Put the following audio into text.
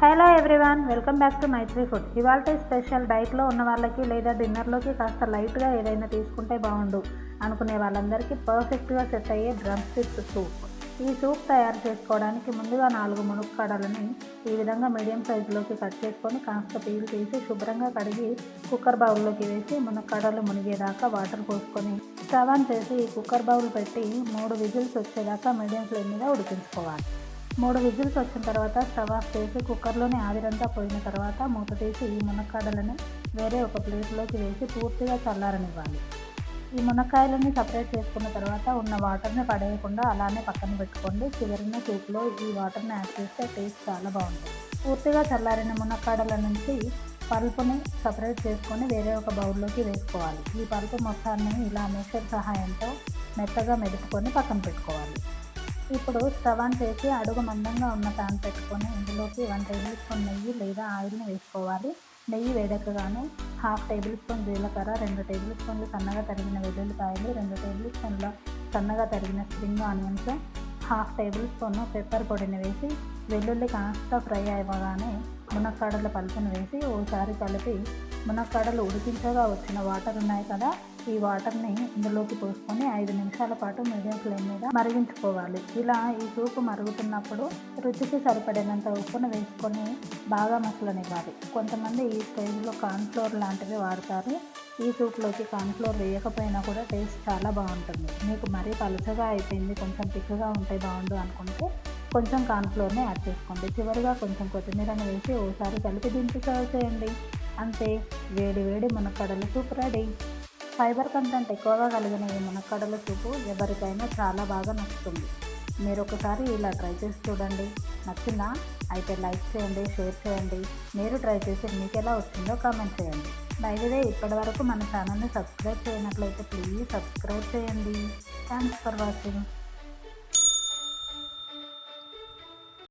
Hello everyone welcome back to Maitri food. ఇవాళ special డైట్లో ఉన్న వాళ్ళకి లేదా డిన్నర్లోకి కాస్త లైట్గా ఏదైనా తీసుకుంటే బాగుండు అనుకునే వాళ్ళందరికీ పర్ఫెక్ట్గా సెట్ అయ్యే డ్రమ్ స్టిక్స్ సూప్. ఈ సూప్ తయారు చేసుకోవడానికి ముందుగా నాలుగు మునక్కాడలని ఈ విధంగా మీడియం సైజులోకి కట్ చేసుకొని కాస్త పీల్ తీసి శుభ్రంగా కడిగి కుక్కర్ బౌల్లోకి వేసి మునక్కాడలు మునిగేదాకా వాటర్ పోసుకొని స్టవ్ ఆన్ చేసి ఈ కుక్కర్ బౌల్ పెట్టి మూడు విజిల్స్ వచ్చేదాకా మీడియం ఫ్లేమ్ మీద ఉడికించుకోవాలి. మూడు విజిల్స్ వచ్చిన తర్వాత స్టవ్ ఆఫ్ చేసి కుక్కర్లోని ఆవిరంతా పోయిన తర్వాత మూత తీసి ఈ మునక్కాడలని వేరే ఒక ప్లేట్లోకి వేసి పూర్తిగా చల్లారనివ్వాలి. ఈ మునక్కాయలని సపరేట్ చేసుకున్న తర్వాత ఉన్న వాటర్ని పడేయకుండా అలానే పక్కన పెట్టుకోండి. చివరిన సూప్లో ఈ వాటర్ని యాడ్ చేస్తే టేస్ట్ చాలా బాగుంటుంది. పూర్తిగా చల్లారిన మునక్కాడల నుంచి పల్పుని సపరేట్ చేసుకొని వేరే ఒక బౌల్లోకి వేసుకోవాలి. ఈ పల్పు మొత్తాన్ని ఇలా మిక్సర్ సహాయంతో మెత్తగా మెదుపుకొని పక్కన పెట్టుకోవాలి. ఇప్పుడు స్టవ్ ఆన్ చేసి అడుగు మందంగా ఉన్న ప్యాన్ పెట్టుకొని ఇందులోకి వన్ టేబుల్ స్పూన్ నెయ్యి లేదా ఆయిల్ని వేసుకోవాలి. నెయ్యి వేడెక్కగానే హాఫ్ టేబుల్ స్పూన్ జీలకర్ర రెండు టేబుల్ స్పూన్లు సన్నగా తరిగిన వెల్లుల్లిపాయలు రెండు టేబుల్ స్పూన్ల సన్నగా తరిగిన spring onions half tablespoon pepper పొడిని వేసి వెల్లుల్లి కాస్త ఫ్రై అవ్వగానే మునక్కాడల పలుపును వేసి ఓసారి కలిపి మునక్కాడలు ఉడికించగా వచ్చిన వాటర్ ఉన్నాయి కదా ఈ వాటర్ని ఇందులోకి పోసుకొని ఐదు నిమిషాల పాటు మీడియం ఫ్లేమ్ మీద మరిగించుకోవాలి. ఇలా ఈ సూప్ మరుగుతున్నప్పుడు రుచికి సరిపడినంత ఉప్పును వేసుకొని బాగా మసలనివ్వాలి. కొంతమంది ఈ స్టేజ్లో కార్న్ఫ్లోర్ లాంటివి వాడతారు. ఈ సూప్లోకి కార్న్ఫ్లోర్ వేయకపోయినా కూడా టేస్ట్ చాలా బాగుంటుంది. మీకు మరీ పలుచగా అయిపోయింది కొంచెం తిక్కుగా ఉంటే బాగుండు అనుకుంటే కొంచెం కార్న్ఫ్లోర్ని యాడ్ చేసుకోండి. చివరిగా కొంచెం కొత్తిమీరని వేసి ఓసారి కలిపి దించి సర్వ్ చేయండి. అంతే వేడి వేడి మునక్కడల సూప్ రెడీ. ఫైబర్ కంటెంట్ ఎక్కువగా కలిగిన ఈ మునక్కడల సూపు ఎవరికైనా చాలా బాగా నచ్చుతుంది. మీరు ఒకసారి ఇలా ట్రై చేసి చూడండి. నచ్చిందా? అయితే లైక్ చేయండి షేర్ చేయండి. మీరు ట్రై చేసి మీకు ఎలా వచ్చిందో కామెంట్ చేయండి. బయలుదే ఇప్పటి ఇప్పటివరకు మన ఛానల్ని సబ్స్క్రైబ్ చేయనట్లయితే ప్లీజ్ సబ్స్క్రైబ్ చేయండి. Thanks for watching